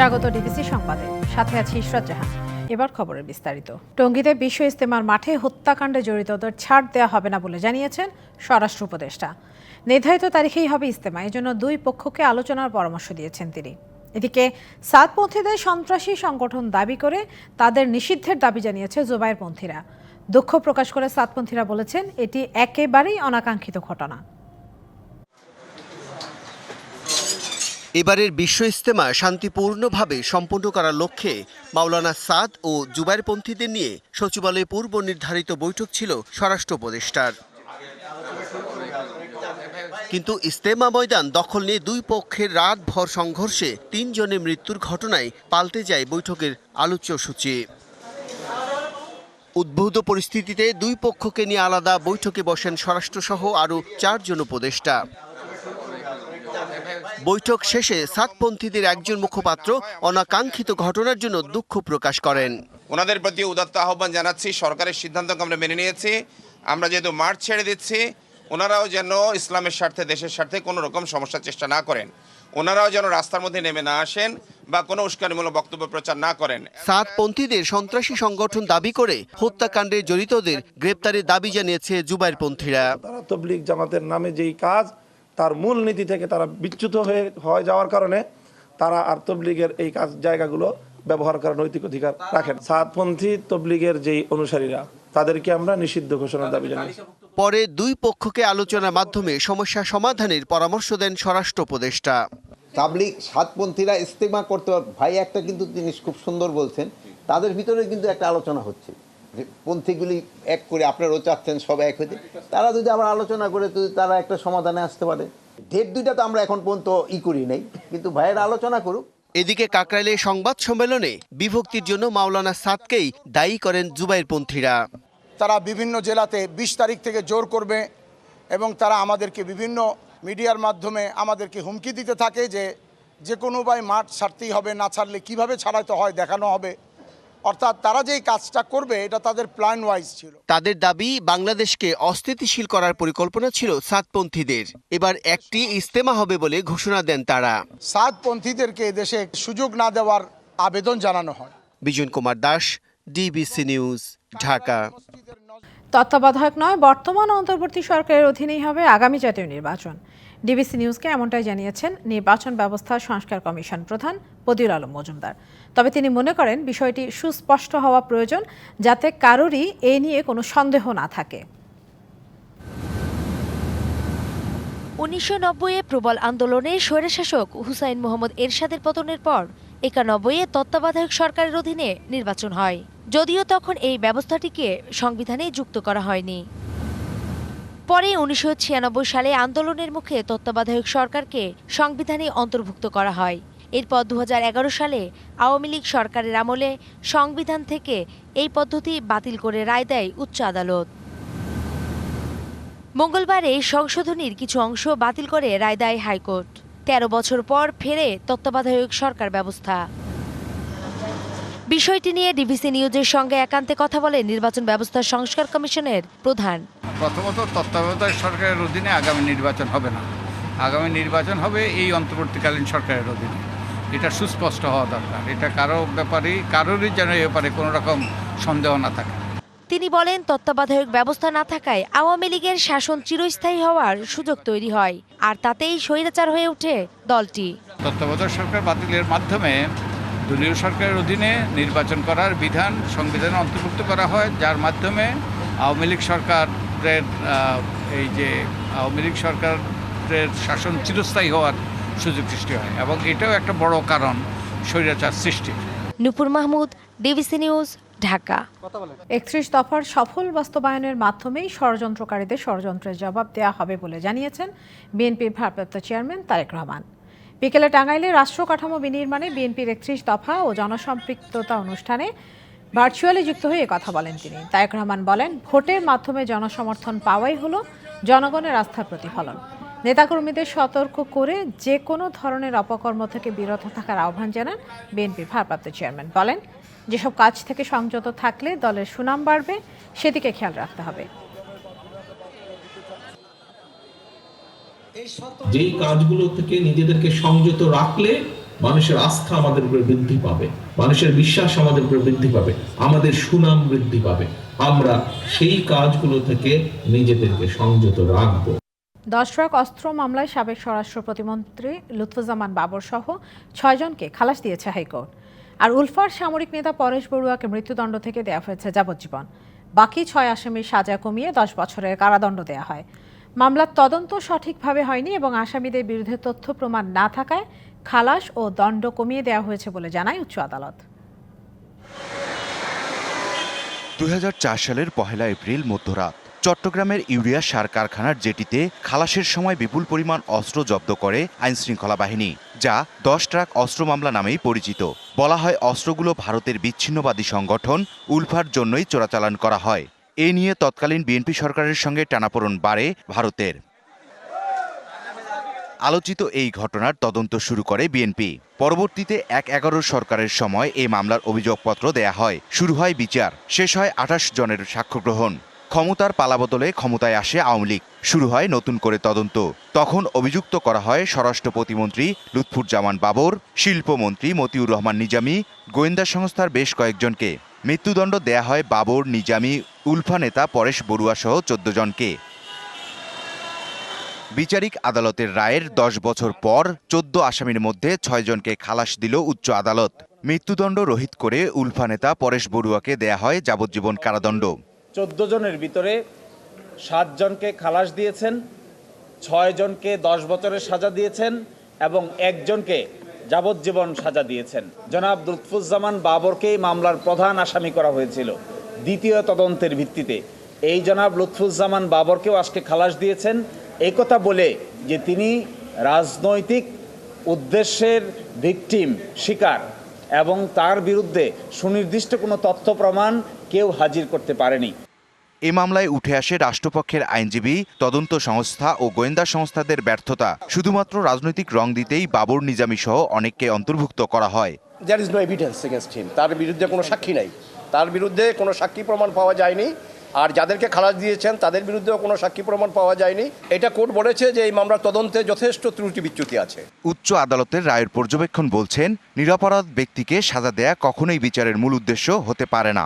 স্বাগত ডিবিসি সংবাদে। সাথে আছি ইশরাত জাহান। এবার খবরের বিস্তারিত। টঙ্গীতে বিশ্ব ইস্তেমার মাঠে হত্যাকাণ্ডে জড়িতদের ছাড় দেওয়া হবে না বলে জানিয়েছেন স্বরাষ্ট্র উপদেষ্টা। নির্ধারিত তারিখেই হবে ইস্তেমা এজন্য দুই পক্ষকে আলোচনার পরামর্শ দিয়েছেন তিনি। এদিকে সাতপন্থীদের সন্ত্রাসী সংগঠন দাবি করে তাদের নিষিদ্ধের দাবি জানিয়েছে জোবাইরপন্থীরা দুঃখ প্রকাশ করে সাতপন্থীরা বলেছেন, এটি একেবারেই অনাকাঙ্ক্ষিত ঘটনা। এবারের বিশ্ব ইস্তেমা শান্তিপূর্ণভাবে সম্পন্ন করার লক্ষ্যে মাওলানা সাদ ও জুবাইরপন্থীদের নিয়ে সচিবালয়ে পূর্ব নির্ধারিত বৈঠক ছিল স্বরাষ্ট্র উপদেষ্টার। কিন্তু ইস্তেমা ময়দান দখল নিয়ে দুই পক্ষের রাতভর সংঘর্ষে তিনজনের মৃত্যুর ঘটনায় পাল্টে যায় বৈঠকের আলোচ্য সূচি। উদ্ভূত পরিস্থিতিতে দুই পক্ষকে নিয়ে আলাদা বৈঠকে বসেন স্বরাষ্ট্রসহ আরও চারজন উপদেষ্টা। বৈঠক শেষে সাতপন্থীদের একজন মুখপাত্র অনাকাঙ্ক্ষিত ঘটনার জন্য দুঃখ প্রকাশ করেন। ওনাদের প্রতি উদাত্ত আহ্বান জানাচ্ছি সরকারের সিদ্ধান্তকে আমরা মেনে নিয়েছি। আমরা যেহেতু মাঠ ছেড়ে দিচ্ছি ওনারাও যেন ইসলামের স্বার্থে দেশের স্বার্থে কোনো রকম সমস্যার চেষ্টা না করেন। ওনারাও যেন রাস্তার মধ্যে নেমে না আসেন বা কোনো উস্কানিমূলক বক্তব্য প্রচার না করেন। সাতপন্থীদের সন্ত্রাসী সংগঠন দাবি করে হত্যাকাণ্ডে জড়িতদের গ্রেপ্তারের দাবি জানিয়েছে জুবাইরপন্থীরা তারা তবলিগ জামাতের নামে যেই কাজ তার মূল নীতি থেকে তারা বিচ্যুত হয়ে হয়ে যাওয়ার কারণে তারা আর তবলিগের এই কাজ জায়গাগুলো ব্যবহার করার নৈতিক অধিকার রাখেন। সাতপন্থী তবলিগের যেই অনুসারীরা তাদেরকে আমরা নিষিদ্ধ ঘোষণার দাবি জানাই। পরে দুই পক্ষকে আলোচনার মাধ্যমে সমস্যা সমাধানের পরামর্শ দেন স্বরাষ্ট্র উপদেষ্টা। তাবলিগ সাতপন্থীরা ইস্তেমা করতে পারবে ভাই একটা কিন্তু জিনিস খুব সুন্দর বলছেন তাদের ভিতরে কিন্তু একটা আলোচনা হচ্ছে। পন্থীগুলি এক করে আপনারাও চাচ্ছেন সব এক হইতে। তারা যদি আবার আলোচনা করে যদি তারা একটা সমাধানে আসতে পারে। ডেট দুইটা তো আমরা এখন পর্যন্ত ই করি নাই কিন্তু ভাইয়ের আলোচনা করুক। এদিকে কাকরাইলে সংবাদ সম্মেলনে বিভক্তির জন্য মাওলানা সাদকেই দায়ী করেন জুবাইরপন্থীরা তারা বিভিন্ন জেলাতে বিশ তারিখ থেকে জোর করবে এবং তারা আমাদেরকে বিভিন্ন মিডিয়ার মাধ্যমে আমাদেরকে হুমকি দিতে থাকে যে যে কোনো উপায় মাঠ ছাড়তেই হবে না ছাড়লে কীভাবে ছাড়াইতে হয় দেখানো হবে। অর্থাৎ তারা যেই কাজটা করবে এটা তাদের প্ল্যান ওয়াইজ ছিল। তাদের দাবি বাংলাদেশকে অস্থিতিশীল করার পরিকল্পনা ছিল সাতপন্থীদের। এবার একটি ইস্তেমা হবে বলে ঘোষণা দেন তারা। সাতপন্থীদেরকে দেশে সুযোগ না দেওয়ার আবেদন জানানো হয়। Bijon Kumar Das D B C news Dhaka. তত্ত্বাবধায়ক নয় বর্তমান অন্তর্বর্তী সরকারের অধীনেই হবে আগামী জাতীয় নির্বাচন। ডিবিসি নিউজকে এমনটাই জানিয়েছেন নির্বাচন ব্যবস্থা সংস্কার কমিশন প্রধান বদিউল আলম মজুমদার। তবে তিনি মনে করেন বিষয়টি সুস্পষ্ট হওয়া প্রয়োজন যাতে কারোরই এ নিয়ে কোনো সন্দেহ না থাকে। উনিশশো নব্বইয়ে প্রবল আন্দোলনে স্বৈরশাসক হুসাইন মোহাম্মদ এরশাদের পতনের পর একানব্বইয়ে তত্ত্বাবধায়ক সরকারের অধীনে নির্বাচন হয়। যদিও তখন এই ব্যবস্থাটিকে সংবিধানে যুক্ত করা হয়নি। পরে উনিশশো ছিয়ানব্বই সালে আন্দোলনের মুখে তত্ত্বাবধায়ক সরকারকে সংবিধানে অন্তর্ভুক্ত করা হয়। এরপর দু হাজার এগারো সালে আওয়ামী লীগ সরকারের আমলে সংবিধান থেকে এই পদ্ধতি বাতিল করে রায় দেয় উচ্চ আদালত। মঙ্গলবার এই সংশোধনীর কিছু অংশ বাতিল করে রায় দেয় হাইকোর্ট। তেরো বছর পর ফেরে তত্ত্বাবধায়ক সরকার ব্যবস্থা। বিষয়টি নিয়ে ডিভিসি নিউজের সঙ্গে একান্তে কথা বলে নির্বাচন ব্যবস্থা সংস্কার কমিশনের প্রধান। প্রথমত তত্ত্বাবধায়ক সরকারের অধীনে আগামী নির্বাচন হবে না। আগামী নির্বাচন হবে এই অন্তর্বর্তীকালীন সরকারের অধীনে। এটা সুস্পষ্ট হওয়া দরকার। এটা কারও ব্যাপারে কারোরই যেন এ ব্যাপারে কোনো রকম সন্দেহ না থাকে। তিনি বলেন তত্ত্বাবধায়ক ব্যবস্থা না থাকায় আওয়ামী লীগের শাসন চিরস্থায়ী হওয়ার সুযোগ তৈরি হয়। আর তাতেই স্বৈরাচার হয়ে ওঠে দলটি। তত্ত্বাবধায়ক সরকার বাতিলের মাধ্যমে দলীয় সরকারের অধীনে নির্বাচন করার বিধান সংবিধানে অন্তর্ভুক্ত করা হয় যার মাধ্যমে আওয়ামী লীগ সরকারের এই যে আওয়ামী লীগ সরকারের শাসন চিরস্থায়ী হওয়ার সুযোগ সৃষ্টি হয় এবং এটাও একটা বড় কারণ স্বৈরাচার সৃষ্টির। Nupur Mahmud D B C news Dhaka. একত্রিশ দফার সফল বাস্তবায়নের মাধ্যমেই ষড়যন্ত্রকারীদের ষড়যন্ত্রের জবাব দেওয়া হবে বলে জানিয়েছেন বিএনপির ভারপ্রাপ্ত চেয়ারম্যান তারেক রহমান। বিকেলে টাঙ্গাইলে রাষ্ট্র কাঠামো বিনির্মাণে বিএনপির একত্রিশ দফা ও জনসম্পৃক্ততা অনুষ্ঠানে ভার্চুয়ালি যুক্ত হয়ে কথা বলেন তিনি। তারেক রহমান বলেন, ভোটের মাধ্যমে জনসমর্থন পাওয়াই হলো জনগণের আস্থার প্রতিফলন। নেতাকর্মীদের সতর্ক করে যে কোনো ধরনের অপকর্ম থেকে বিরত থাকার আহ্বান জানান বিএনপির ভারপ্রাপ্ত চেয়ারম্যান। বলেন, যেসব কাজ থেকে সংযত থাকলে দলের সুনাম বাড়বে, সেদিকে খেয়াল রাখতে হবে। যেই কাজগুলো থেকে নিজেদেরকে সংযত রাখলে মানুষের আস্থা আমাদের উপরে বৃদ্ধি পাবে মানুষের বিশ্বাস আমাদের উপরে বৃদ্ধি পাবে আমাদের সুনাম বৃদ্ধি পাবে। আমরা সেই কাজগুলো থেকে নিজেদেরকে সংযত রাখব। দশ ট্রাক অস্ত্র মামলায় সাবেক স্বরাষ্ট্র প্রতিমন্ত্রী লুৎফুজ্জামান বাবর সহ ছয়জনকে খালাস দিয়েছে হাইকোর্ট। আর উলফার সামরিক নেতা পরেশ বড়ুয়াকে মৃত্যুদণ্ড থেকে দেওয়া হয়েছে যাবজ্জীবন। বাকি ছয় আসামির সাজা কমিয়ে দশ বছরের কারাদণ্ড দেওয়া হয়। মামলার তদন্ত সঠিকভাবে হয়নি এবং আসামিদের বিরুদ্ধে তথ্য প্রমাণ না থাকায় খালাস ও দণ্ড কমিয়ে দেওয়া হয়েছে বলে জানায় উচ্চ আদালত। দু হাজার চার সালের পহেলা এপ্রিল মধ্যরাত, চট্টগ্রামের ইউরিয়া সার কারখানার জেটিতে খালাসের সময় বিপুল পরিমাণ অস্ত্র জব্দ করে আইনশৃঙ্খলা বাহিনী, যা দশ ট্রাক অস্ত্র মামলা নামেই পরিচিত। বলা হয়, অস্ত্রগুলো ভারতের বিচ্ছিন্নবাদী সংগঠন উলফার জন্যই চোরাচালান করা হয়। এ নিয়ে তৎকালীন বিএনপি সরকারের সঙ্গে টানাপোড়ন বাড়ে ভারতের। আলোচিত এই ঘটনার তদন্ত শুরু করে বিএনপি। পরবর্তীতে এক এগারো সরকারের সময় এই মামলার অভিযোগপত্র দেয়া হয়। শুরু হয় বিচার, শেষ হয় আঠাশ জনের সাক্ষ্য গ্রহণ। ক্ষমতার পালাবদলে ক্ষমতায় আসে আওয়ামী লীগ। শুরু হয় নতুন করে তদন্ত। তখন অভিযুক্ত করা হয় স্বরাষ্ট্র প্রতিমন্ত্রী লুৎফুজ্জামান বাবর, শিল্পমন্ত্রী মতিউর রহমান নিজামী, গোয়েন্দা সংস্থার বেশ কয়েকজনকে। মৃত্যুদণ্ড দেয়া হয় বাবর, নিজামী উলফা নেতা পরেশ বড়ুয়া সহ চোদ্দ জনকে। বিচারিক আদালতের রায়ের দশ বছর পর চোদ্দ আসামির মধ্যে ছয়জনকে খালাস দিল উচ্চ আদালত। মৃত্যুদণ্ড রহিত করে উলফা নেতা পরেশ বড়ুয়াকে দেয়া হয় যাবজ্জীবন কারাদণ্ড। চোদ্দ জনের ভিতরে সাতজনকে খালাস দিয়েছেন, ছয় জনকে দশ বছরের সাজা দিয়েছেন এবং একজনকে যাবজ্জীবন সাজা দিয়েছেন। জনাব লুৎফুজ্জামান বাবরকেই মামলার প্রধান আসামি করা হয়েছিল। দ্বিতীয় তদন্তের ভিত্তিতে। এই জনাব লুৎফুজ্জামান বাবরকেও আজকে খালাস দিয়েছেন। এই কথা বলে যে তিনি রাজনৈতিক উদ্দেশ্যের ভিকটিম শিকার এবং তার বিরুদ্ধে সুনির্দিষ্ট কোনো তথ্য প্রমাণ কেউ হাজির করতে পারেনি। এ মামলায় উঠে আসে রাষ্ট্রপক্ষের আইনজীবী তদন্ত সংস্থা ও গোয়েন্দা সংস্থাদের ব্যর্থতা। শুধুমাত্র রাজনৈতিক রং দিতেই বাবর নিজামী সহ অনেককে অন্তর্ভুক্ত করা হয়। There is no evidence against him তার বিরুদ্ধে কোনো সাক্ষী নাই। তার বিরুদ্ধে কোনো সাক্ষী প্রমাণ পাওয়া যায়নি। আর যাদেরকে খালাস দিয়েছেন তাদের বিরুদ্ধেও কোনো সাক্ষী প্রমাণ পাওয়া যায়নি। এটা কোর্ট বলেছে যে এই মামলার তদন্তে যথেষ্ট ত্রুটি বিচ্যুতি আছে। উচ্চ আদালতের রায়ের পর্যবেক্ষণ বলছেন নিরাপরাধ ব্যক্তিকে সাজা দেয়া কখনোই বিচারের মূল উদ্দেশ্য হতে পারে না।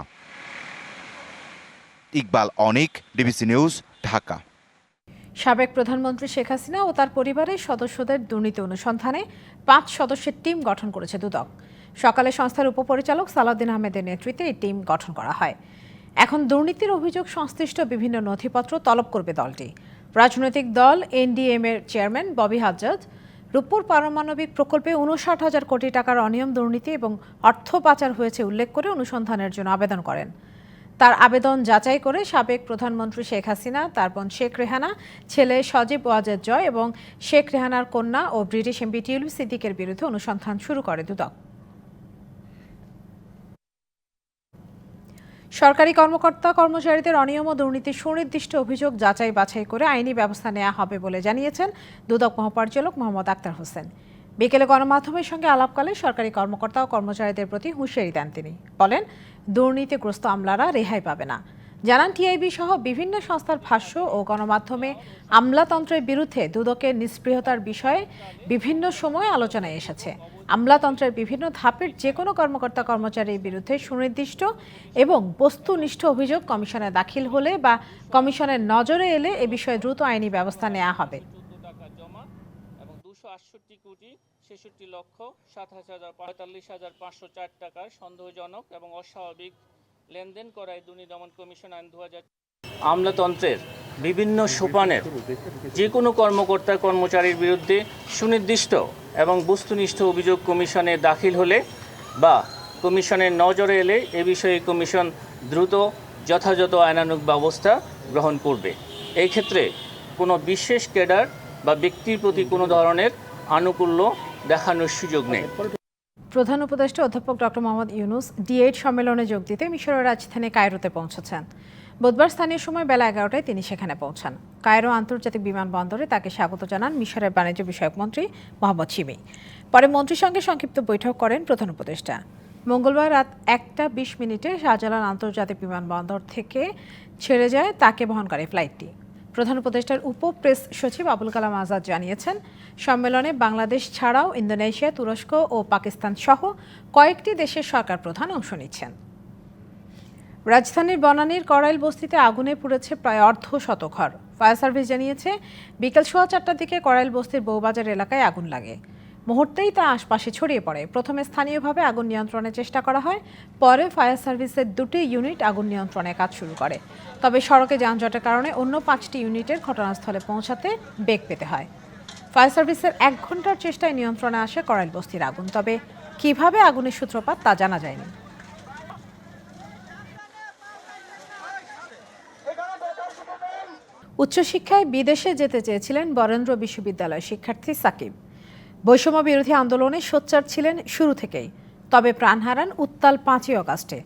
Iqbal Anik D B C news Dhaka. সাবেক প্রধানমন্ত্রী শেখ হাসিনা ও তার পরিবারের সদস্যদের দুর্নীতি অনুসন্ধানে পাঁচ সদস্যের টিম গঠন করেছে দুদক। সকালে সংস্থার উপপরিচালক সালাউদ্দিন আহমেদের নেতৃত্বে এই টিম গঠন করা হয়। এখন দুর্নীতির অভিযোগ সংশ্লিষ্ট বিভিন্ন নথিপত্র তলব করবে দলটি। রাজনৈতিক দল এনডিএম এর চেয়ারম্যান ববি হাজ্জাদ রূপপুর পারমাণবিক প্রকল্পে উনষাট হাজার কোটি টাকার অনিয়ম দুর্নীতি এবং অর্থ পাচার হয়েছে উল্লেখ করে অনুসন্ধানের জন্য আবেদন করেন। তার আবেদন যাচাই করে সাবেক প্রধানমন্ত্রী শেখ হাসিনা তার বোন শেখ রেহানা, ছেলে সজীব ওয়াজেদ জয় এবং শেখ রেহানার কন্যা ও ব্রিটিশ এমপি টিউলু সিদ্দিকের বিরুদ্ধে অনুসন্ধান শুরু করে দুদক। সরকারি কর্মকর্তা কর্মচারীদের অনিয়ম ও দুর্নীতির সুনির্দিষ্ট অভিযোগ যাচাই বাছাই করে আইনি ব্যবস্থা নেওয়া হবে বলে জানিয়েছেন দুদক মহাপরিচালক মোহাম্মদ আক্তার হোসেন। বিকেলে গণমাধ্যমের সঙ্গে আলাপকালে সরকারি কর্মকর্তা ও কর্মচারীদের প্রতি হুঁশিয়ারি দেন তিনি। বলেন, দুর্নীতিগ্রস্ত আমলারা রেহাই পাবে না। জানান, টিআইবি সহ বিভিন্ন সংস্থার ভাষ্য ও গণমাধ্যমে আমলাতন্ত্রের বিরুদ্ধে দুদকের নিষ্পৃহতার বিষয়ে বিভিন্ন সময়ে আলোচনায় এসেছে। আমলাতন্ত্রের বিভিন্ন ধাপের যে কোনো কর্মকর্তা কর্মচারীর বিরুদ্ধে সুনির্দিষ্ট এবং বস্তুনিষ্ঠ অভিযোগ কমিশনে দাখিল হলে বা কমিশনের নজরে এলে এ বিষয়ে দ্রুত আইনি ব্যবস্থা নেওয়া হবে। আটষট্টি ছেষট্টি লক্ষ সাত হাজার পঁয়তাল্লিশ হাজার পাঁচশো চার টাকার সন্দেহজনক এবং অস্বাভাবিক লেনদেন করায় দুর্নীতি দমন কমিশন আইন দু হাজার আমলাতন্ত্রের বিভিন্ন সোপানের যে কোনো কর্মকর্তা কর্মচারীর বিরুদ্ধে সুনির্দিষ্ট এবং বস্তুনিষ্ঠ অভিযোগ কমিশনে দাখিল হলে বা কমিশনের নজরে এলে এ বিষয়ে কমিশন দ্রুত যথাযথ আইনানুগ ব্যবস্থা গ্রহণ করবে। এই ক্ষেত্রে কোনো বিশেষ ক্যাডার বা ব্যক্তির প্রতি কোনো ধরনের আনুকূল্য দেখানোর সুযোগ নেই। প্রধান উপদেষ্টা অধ্যাপক doctor Mohammad Yunus D eight সম্মেলনে যোগ দিতে মিশরের রাজধানী কায়রোতে পৌঁছেছেন। বুধবার স্থানীয় সময় বেলা এগারোটায় তিনি সেখানে পৌঁছান। কায়রো আন্তর্জাতিক বিমানবন্দরে তাকে স্বাগত জানান মিশরের বাণিজ্য বিষয়ক মন্ত্রী মোহাম্মদ শিমি। পরে মন্ত্রীর সঙ্গে সংক্ষিপ্ত বৈঠক করেন প্রধান উপদেষ্টা। মঙ্গলবার রাত একটা বিশ মিনিটে শাহজালাল আন্তর্জাতিক বিমানবন্দর থেকে ছেড়ে যায় তাকে বহনকারী ফ্লাইটটি। প্রধান উপদেষ্টার উপ প্রেস সচিব আবুল কালাম আজাদ জানিয়েছেন, সম্মেলনে বাংলাদেশ ছাড়াও ইন্দোনেশিয়া, তুরস্ক ও পাকিস্তান সহ কয়েকটি দেশের সরকার প্রধান অংশ নিচ্ছেন। রাজধানীর বনানীর করাইল বস্তিতে আগুনে পুড়েছে প্রায় অর্ধ শত ঘর। ফায়ার সার্ভিস জানিয়েছে, বিকেল সোয়া চারটার দিকে করাইল বস্তির বউবাজার এলাকায় আগুন লাগে। মুহূর্তেই তা আশপাশে ছড়িয়ে পড়ে। প্রথমে স্থানীয়ভাবে আগুন নিয়ন্ত্রণের চেষ্টা করা হয়, পরে ফায়ার সার্ভিসের দুটি ইউনিট আগুন নিয়ন্ত্রণে কাজ শুরু করে। তবে সড়কে যানজটের কারণে অন্য পাঁচটি ইউনিটের ঘটনাস্থলে পৌঁছাতে বেগ পেতে হয়। ফায়ার সার্ভিসের এক ঘণ্টার চেষ্টায় নিয়ন্ত্রণে আসে করাইল বস্তির আগুন। তবে কীভাবে আগুনের সূত্রপাত তা জানা যায়নি। উচ্চশিক্ষায় বিদেশে যেতে চেয়েছিলেন বরেন্দ্র বিশ্ববিদ্যালয় শিক্ষার্থী সাকিব। বৈষম্য বিরোধী আন্দোলনে সোচ্চার ছিলেন শুরু থেকেই, তবে প্রাণ হারান উত্তাল পাঁচই অগাস্টে।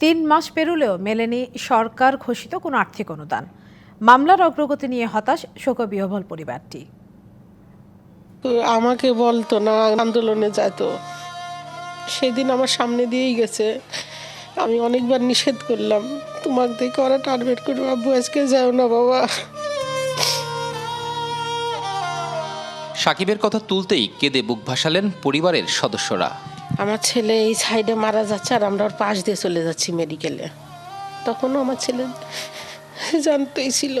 তিন মাস পেরুলেও মেলেনি সরকার ঘোষিত কোনো আর্থিক অনুদান। মামলার অগ্রগতি নিয়ে হতাশ শোকবিহবল পরিবারটি। আমাকে বলতো না, আন্দোলনে যাইতো। সেদিন আমার সামনে দিয়েই গেছে। আমি অনেকবার নিষেধ করলাম, তোমাকে দেখে ওরা টার্গেট করে আব্বু, আজকে যাও না বাবা। সাকিবের কথা তুলতেই কেঁদে বুক ভাসালেন পরিবারের সদস্যরা। আমার ছেলে এই সাইডে মারা যাচ্ছে আর আমরা ওর পাশ দিয়ে চলে যাচ্ছি মেডিকেলে তখনও আমার ছেলে জানতেই ছিল।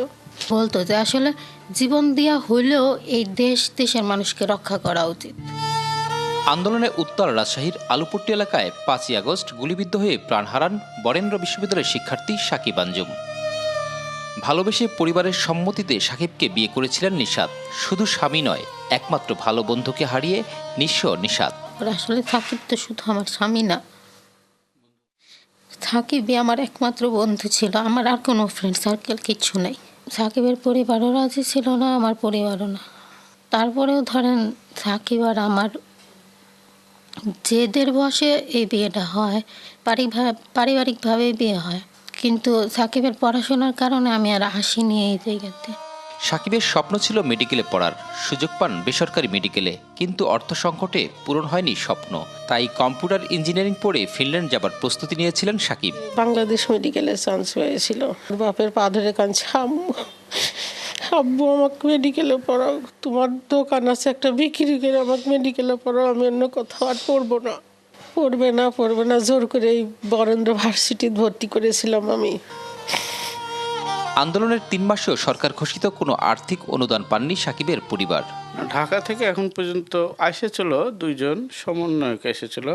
বলতো যে আসলে জীবন দেওয়া হলেও এই দেশ দেশের মানুষকে রক্ষা করা উচিত। আন্দোলনে উত্তর রাজশাহীর আলুপট্টি এলাকায় পাঁচই আগস্ট গুলিবিদ্ধ হয়ে প্রাণ হারান বরেন্দ্র বিশ্ববিদ্যালয়ের শিক্ষার্থী সাকিব আঞ্জুম। ভালোবেসে পরিবারের সম্মতিতে সাকিবকে বিয়ে করেছিলেন নিষাদ শুধু স্বামী নয় একমাত্র ভালো বন্ধুকে হারিয়ে নিঃস্ব নিষাদ আসলে সাকিব তো শুধু আমার স্বামী না। সাকিবই আমার একমাত্র বন্ধু ছিল। আমার আর কোনো ফ্রেন্ড সার্কেল কিচ্ছু নেই। সাকিবের পরিবারও রাজি ছিল না, আমার পরিবারও না। তারপরেও ধরেন সাকিব আর আমার জেদের বসে এই বিয়েটা হয় পারিবারিকভাবে বিয়ে হয়। কিন্তু সাকিবের পড়াশোনার কারণে আমি আর আসিনি এই জায়গাতে। সাকিবের স্বপ্ন ছিল মেডিকেলে পড়ার। সুযোগ পান বেসরকারি মেডিকেলে, কিন্তু অর্থ সংকটে পূরণ হয়নি স্বপ্ন। তাই কম্পিউটার ইঞ্জিনিয়ারিং পড়ে ফিনল্যান্ড যাবার প্রস্তুতি নিয়েছিলেন সাকিব। বাংলাদেশ মেডিকেলে চান্স হয়েছিল। বাপের পা ধরে কাঁদছে আব্বু, আমাকে মেডিকেলে পড়াও। তোমার দোকান আছে, একটা বিক্রি করে আমাকে মেডিকেলে পড়াও। আমি অন্য কোথাও আর পড়ব না। পড়বে না পড়বে না। জোর করে এই বরেন্দ্র ভার্সিটি ভর্তি করেছিলাম আমি। আন্দোলনের তিন মাসেও সরকার ঘোষিত কোনো আর্থিক অনুদান পাননি সাকিবের পরিবার। ঢাকা থেকে এখন পর্যন্ত এসেছিল দুইজন সমন্বয়ক এসেছিল।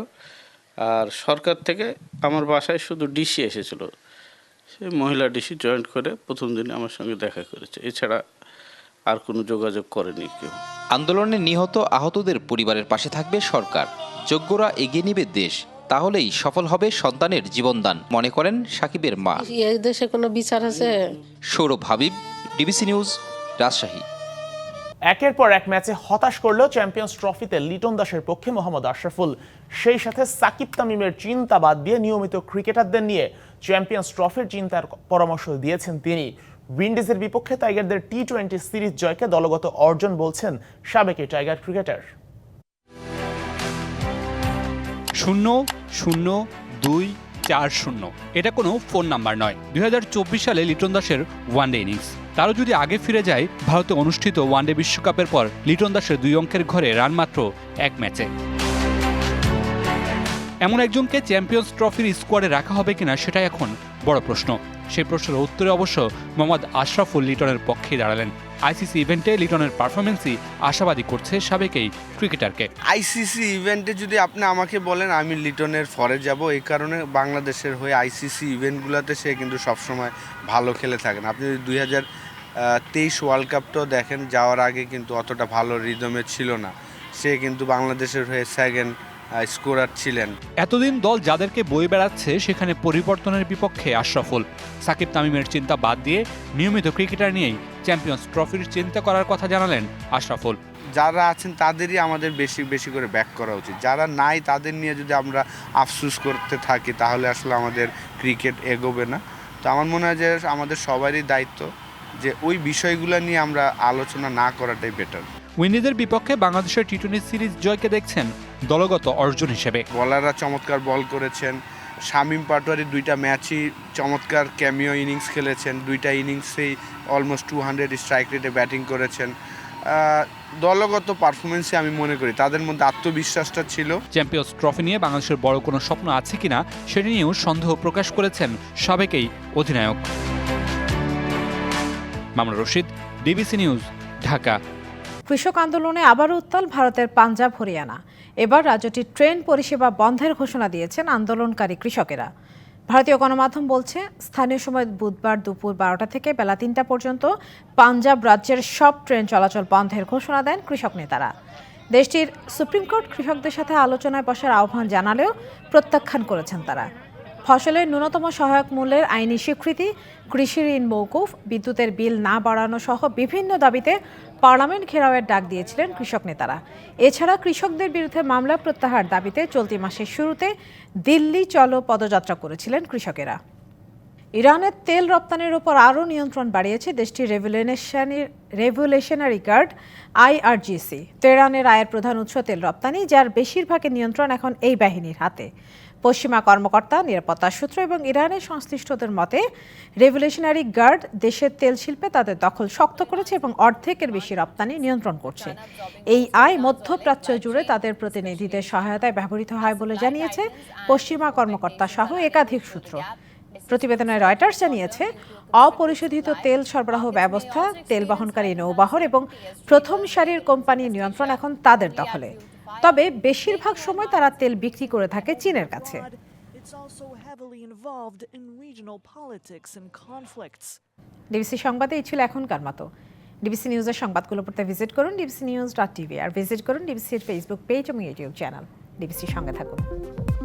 আর সরকার থেকে আমার বাসায় শুধু ডিসি এসেছিল। সে মহিলা ডিসি জয়েন্ট করে প্রথম দিনে আমার সঙ্গে দেখা করেছে। এছাড়া আর কোনো যোগাযোগ করেনি কেউ। আন্দোলনে নিহত আহতদের পরিবারের পাশে থাকবে সরকার। যোগ্যরা এগিয়ে নেবে দেশ। তাহলেই সফল হবে সন্তানের জীবনদান মনে করেন সাকিবের মা। এই দেশে কোনো বিচার আছে? Saurav Habib D B C news Rajshahi. একের পর এক ম্যাচে হতাশ করলেও চ্যাম্পিয়ন্স ট্রফিতে লিটন দাসের পক্ষে মোহাম্মদ আশরাফুল। সেই সাথে সাকিব তামিমের চিন্তা বাদ দিয়ে নিয়মিত ক্রিকেটারদের নিয়ে চ্যাম্পিয়ন্স ট্রফির চিন্তার পরামর্শ দিয়েছেন তিনি। উইন্ডিজের বিপক্ষে টাইগারদের টি টোয়েন্টি সিরিজ জয়কে দলগত অর্জন বলছেন সাবেক টাইগার ক্রিকেটার। শূন্য শূন্য, দুই, চার, শূন্য। এটা কোনো ফোন নাম্বার নয়। দুই সালে লিটন দাসের ওয়ানডে ইনিংস তারও যদি আগে ফিরে যায়, ভারতে অনুষ্ঠিত ওয়ানডে বিশ্বকাপের পর লিটন দাসের দুই অঙ্কের ঘরে রান মাত্র এক ম্যাচে। এমন একজনকে চ্যাম্পিয়ন্স ট্রফির স্কোয়াডে রাখা হবে কিনা সেটাই এখন বড় প্রশ্ন। সেই প্রশ্নের উত্তরে অবশ্য মোহাম্মদ আশরাফুল লিটনের পক্ষেই দাঁড়ালেন। আইসিসি ইভেন্টে লিটনের পারফরমেন্সই আশাবাদী করছে সাবেক এই ক্রিকেটারকে। আইসিসি ইভেন্টে যদি আপনি আমাকে বলেন আমি লিটনের ফরে যাব এই কারণে বাংলাদেশের হয়ে আইসিসি ইভেন্টগুলোতে সে কিন্তু সবসময় ভালো খেলে থাকেন। আপনি যদি দুই হাজার তেইশ ওয়ার্ল্ড কাপটাও দেখেন যাওয়ার আগে কিন্তু অতটা ভালো রিদমে ছিল না। সে কিন্তু বাংলাদেশের হয়ে সেকেন্ড স্কোরার ছিলেন। এতদিন দল যাদেরকে বই বেড়াচ্ছে সেখানে পরিবর্তনের বিপক্ষে আশরাফুল। সাকিব তামিমের চিন্তা বাদ দিয়ে নিয়মিত ক্রিকেটার নিয়েই চ্যাম্পিয়ন্স ট্রফির চিন্তা করার কথা জানালেন আশরাফুল। যারা আছেন তাদেরই আমাদের বেশি বেশি করে ব্যাক করা উচিত। যারা নাই তাদের নিয়ে যদি আমরা আফসুস করতে থাকি তাহলে আসলে আমাদের ক্রিকেট এগোবে না। তো আমার মনে হয় যে আমাদের সবারই দায়িত্ব যে ওই বিষয়গুলো নিয়ে আমরা আলোচনা না করাটাই বেটার উইন্ডিজের বিপক্ষে বাংলাদেশের টি টোয়েন্টি সিরিজ জয়কে দেখছেন দলগত অর্জন হিসেবে। বলাররা চমৎকার বল করেছেন। শামীম পাটোয়ারি দুইটা ম্যাচই চমৎকার ক্যামিও ইনিংস খেলেছেন। দুইটা ইনিংসেই অলমোস্ট টু হান্ড্রেড স্ট্রাইক রেটে ব্যাটিং করেছেন। দলগত পারফরমেন্সে আমি মনে করি, তাদের মধ্যে আত্মবিশ্বাসটা ছিল। চ্যাম্পিয়ন্স ট্রফি নিয়ে বাংলাদেশের বড় কোনো স্বপ্ন আছে কিনা, সেটি নিয়েও সন্দেহ প্রকাশ করেছেন সাবেকেই অধিনায়ক। Mamun Rashid D B C news Dhaka. কৃষক আন্দোলনে আবারও উত্তাল ভারতের পাঞ্জাব, হরিয়ানা। এবার রাজ্যটির ট্রেন পরিষেবা বন্ধের ঘোষণা দিয়েছেন আন্দোলনকারী কৃষকেরা। ভারতীয় গণমাধ্যম বলছে, স্থানীয় সময় বুধবার দুপুর বারোটা থেকে বেলা তিনটা পর্যন্ত পাঞ্জাব রাজ্যের সব ট্রেন চলাচল বন্ধের ঘোষণা দেন কৃষক নেতারা। দেশটির সুপ্রিম কোর্ট কৃষকদের সাথে আলোচনায় বসার আহ্বান জানালেও প্রত্যাখ্যান করেছেন তারা। ফসলের ন্যূনতম সহায়ক মূল্যের আইনি স্বীকৃতি, কৃষি ঋণ মৌকুফ, বিদ্যুতের বিল না বাড়ানো সহ বিভিন্ন দাবিতে পার্লামেন্ট ঘেরাওয়ের ডাক দিয়েছিলেন কৃষক নেতারা। এছাড়া কৃষকদের বিরুদ্ধে মামলা প্রত্যাহার দাবিতে চলতি মাসের শুরুতে দিল্লি চলো পদযাত্রা করেছিলেন কৃষকেরা। ইরানের তেল রপ্তানির উপর আরও নিয়ন্ত্রণ বাড়িয়েছে দেশটির রেভুলেশনারি রেভুলেশনারি গার্ড আইআরজিসি। তেহরানের আয়ের প্রধান উৎস তেল রপ্তানি, যার বেশিরভাগের নিয়ন্ত্রণ এখন এই বাহিনীর হাতে। পশ্চিমা কর্মকর্তা, নিরাপত্তা সূত্র এবং ইরানের সংশ্লিষ্টদের মতে রেভুলেশনারি গার্ড দেশের তেল শিল্পে তাদের দখল শক্ত করেছে এবং অর্ধেকের বেশি রপ্তানি নিয়ন্ত্রণ করছে। এই আয় মধ্যপ্রাচ্য জুড়ে তাদের প্রতিনিধিদের সহায়তায় ব্যবহৃত হয় বলে জানিয়েছে পশ্চিমা কর্মকর্তা সহ একাধিক সূত্র। প্রতিবেদনে রয়টার্স জানিয়েছে, অপরিশোধিত তেল সরবরাহ ব্যবস্থা, তেল বহনকারী নৌবহর এবং প্রথম সারির কোম্পানির নিয়ন্ত্রণ এখন তাদের দখলে। তবে বেশিরভাগ সময় তারা তেল বিক্রি করে থাকে চীনের কাছে. ডিবিসি সংবাদে এই ছিল এখনকার মতো। ডিবিসি নিউজের সংবাদগুলো পড়তে ভিজিট করুন D B C news dot TV আর ভিজিট করুন ডিবিসির ফেসবুক পেজ এবং ইউটিউব চ্যানেল। ডিবিসির সঙ্গে থাকুন।